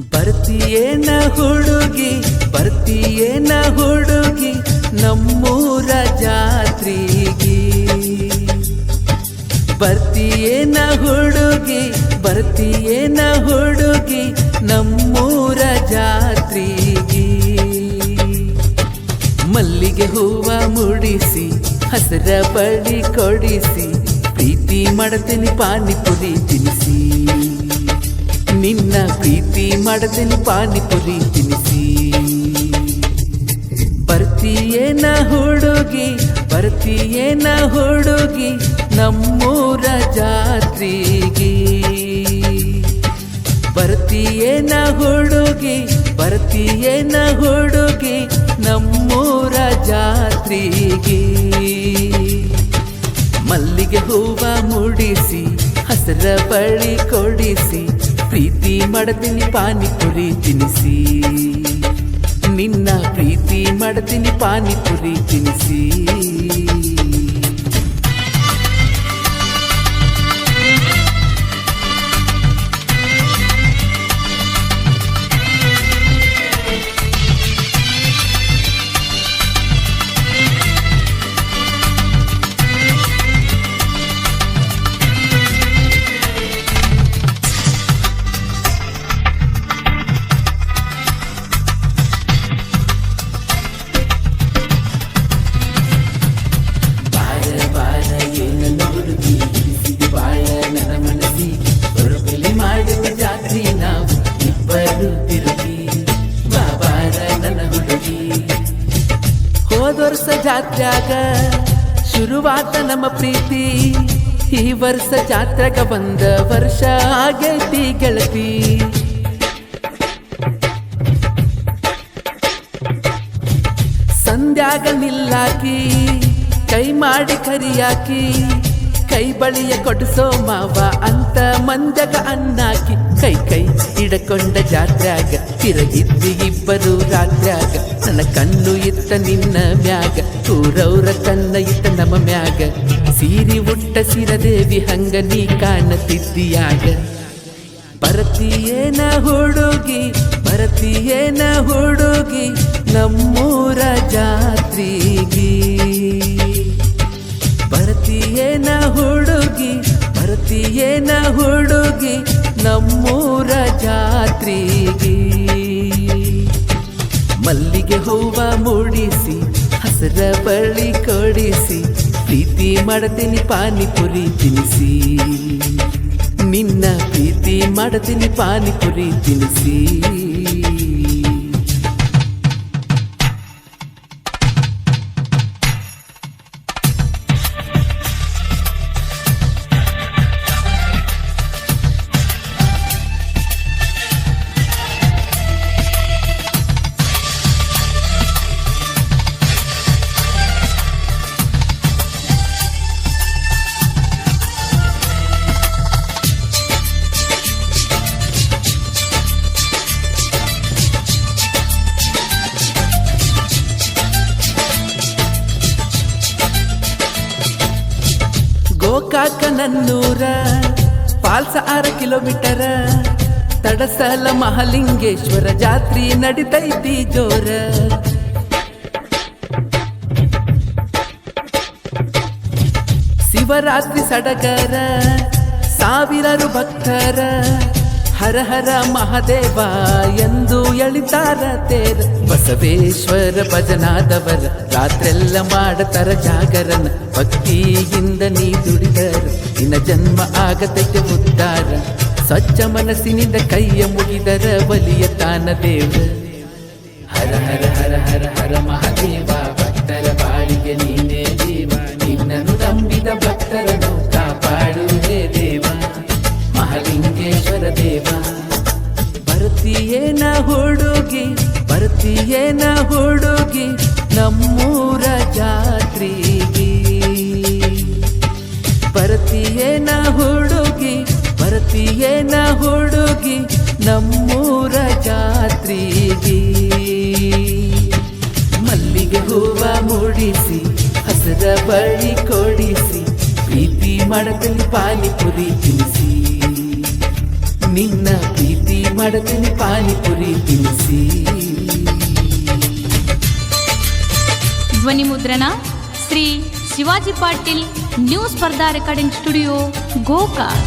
ಬರ್ತಿಯೇನ ಹುಡುಗಿ ಬರ್ತಿಯೇನ ಹುಡುಗಿ, ನಮ್ಮೂರ ಜಾತ್ರೆಗೆ. ಬರ್ತಿಯೇನ ಹುಡುಗಿ ಬರ್ತಿಯೇನ ಹುಡುಗಿ, ನಮ್ಮೂರ ಜಾತ್ರೆಗೆ. ಮಲ್ಲಿಗೆ ಹೂವ ಮುಡಿಸಿ, ಹಸರ ಬಳಿ ಕೊಡಿಸಿ, ಪ್ರೀತಿ ಮಾಡತೀನಿ ಪಾನಿಪುರಿ ತಿನಿಸಿ. ನಿನ್ನ ಪ್ರೀತಿ ಮಾಡದಲ್ಲಿ ಪಾನಿಪುರಿ ತಿನಿಸಿ. ಬರ್ತೀಯೇನ ಹುಡುಗಿ ಬರ್ತೀಯೇನ ಹುಡುಗಿ ನಮ್ಮೂರ ಜಾತ್ರೆಗೆ. ಬರ್ತೀಯೇನ ಹುಡುಗಿ ಬರ್ತೀಯೇನ ಹುಡುಗಿ ನಮ್ಮೂರ ಜಾತ್ರೆಗೆ. ಮಲ್ಲಿಗೆ ಹೂವ ಮುಡಿಸಿ, ಹಸರ ಬಳಿ ಕೊಡಿಸಿ ಪ್ರೀತಿ ಮಾಡತೀನಿ ಪಾನಿಪುರಿ ತಿನಿಸಿ. ನಿನ್ನ ಪ್ರೀತಿ ಮಾಡತೀನಿ ಪಾನಿಪುರಿ ತಿನಿಸಿ. ಇಬ್ಬರು ತಿರುಗಿ, ಬಾ ಬಾಳ ನನ್ನ ಹುಡುಗಿ. ಹೋದ ವರ್ಷ ಜಾತ್ರ್ಯಾಗ ಶುರುವಾತ ನಮ್ಮ ಪ್ರೀತಿ, ಈ ವರ್ಷ ಜಾತ್ರೆಗ ಬಂದ ವರ್ಷ ಆಗೈತಿ ಗೆಳತಿ. ಸಂಧ್ಯಾಗ ನಿಲ್ಲಾಕಿ, ಕೈ ಮಾಡಿ ಕರಿಯಾಕಿ ಕೈ ಬಳಿಯ ಕೊಡಿಸೋ ಮಾವ, ಅಂತ ಮಂದಗ ಅನ್ನಾಕಿ ಕೈ ಕೈ ಹಿಡಕೊಂಡ ಜಾತ್ರಾಗ. ತಿರಗಿದ್ದು ಇಬ್ಬರು ರಾತ್ರಾಗ. ನನ್ನ ಕಣ್ಣು ಇತ್ತ ನಿನ್ನ ಮ್ಯಾಗ. ಊರವ್ರ ತನ್ನ ಇತ್ತ ನಮ್ಮ ಮ್ಯಾಗ. ಸೀರಿ ಉಟ್ಟ ಸಿರದೇವಿ ಹಂಗ ನೀ ಕಾಣತಿದ್ದಿಯಾಗ. ಭರತಿಯೇನ ಹುಡುಗಿ ಭರತಿಯೇನ ಹುಡುಗಿ, ನಮ್ಮೂರ ಜಾತ್ರೆಗೆ. ಬರತಿಯೇನ ಹುಡುಗಿ ಏನ ಹುಡುಗಿ ನಮ್ಮೂರ ಜಾತ್ರೆಗೆ. ಮಲ್ಲಿಗೆ ಹೂವ ಮೂಡಿಸಿ, ಹಸರ ಬಳ್ಳಿ ಕೊಡಿಸಿ, ಪ್ರೀತಿ ಮಾಡ್ತೀನಿ ಪಾನಿಪುರಿ ತಿನಿಸಿ. ನಿನ್ನ ಪ್ರೀತಿ ಮಾಡ್ತೀನಿ ಪಾನಿಪುರಿ ತಿನಿಸಿ. ಗೋಕಾಕ ನನ್ನೂರ ಪಾಲ್ಸ ಆರ ಕಿಲೋಮೀಟರ ತಡಸಲ ಮಹಾಲಿಂಗೇಶ್ವರ ಜಾತ್ರಿ ನಡಿತೈತಿ ಜೋರ. ಶಿವರಾತ್ರಿ ಸಡಗರ ಸಾವಿರಾರು ಭಕ್ತರ ಹರ ಹರ ಮಹಾದೇವ ಎಂದು ಎಳಿತಾರ ತೇರ. ಬಸವೇಶ್ವರ ಭಜನಾದವರ, ರಾತ್ರೆಲ್ಲ ಮಾಡತರ ಜಾಗರನ ಭಕ್ತಿಯಿಂದ ನೀ ದುಡಿದರು, ನಿನ್ನ ಜನ್ಮ ಆಗತಕ್ಕೆ ಮುದ್ದಾರ ಸ್ವಚ್ಛ ಮನಸ್ಸಿನಿಂದ ಕೈಯ ಮುಗಿದರ ಬಲಿಯ ತಾನ ದೇವ. ಹರ ಹರ ಹರ ಹರ. ಬರ್ತೀಯೇನ ಹುಡುಗಿ ಬರ್ತೀಯೇನ ಹುಡುಗಿ, ನಮ್ಮೂರ ಜಾತ್ರೆಗೆ. ಬರ್ತೀಯೇನ ಹುಡುಗಿ ಬರ್ತೀಯೇನ ಹುಡುಗಿ, ನಮ್ಮೂರ ಜಾತ್ರೆಗೆ. ಮಲ್ಲಿಗೆ ಹೂವ ಮೂಡಿಸಿ, ಹಸದ ಬಳಿ ಕೊಡಿಸಿ, ಪ್ರೀತಿ ಮಾಡದಲ್ಲಿ ಪಾನಿಪುರಿ ತಿನಿಸಿ ನಿನ್ನ ಪ್ರೀತಿ ಮಾಡತೀನಿ ಪಾನಿಪುರಿ ತಿನ್ನಿಸಿ ಧ್ವನಿ ಮುದ್ರಣ ಶ್ರೀ ಶಿವಾಜಿ ಪಾಟೀಲ್ ನ್ಯೂಸ್ ಸ್ಪರ್ಧಾ ರೆಕಾರ್ಡಿಂಗ್ ಸ್ಟುಡಿಯೋ ಗೋಕಾಕ್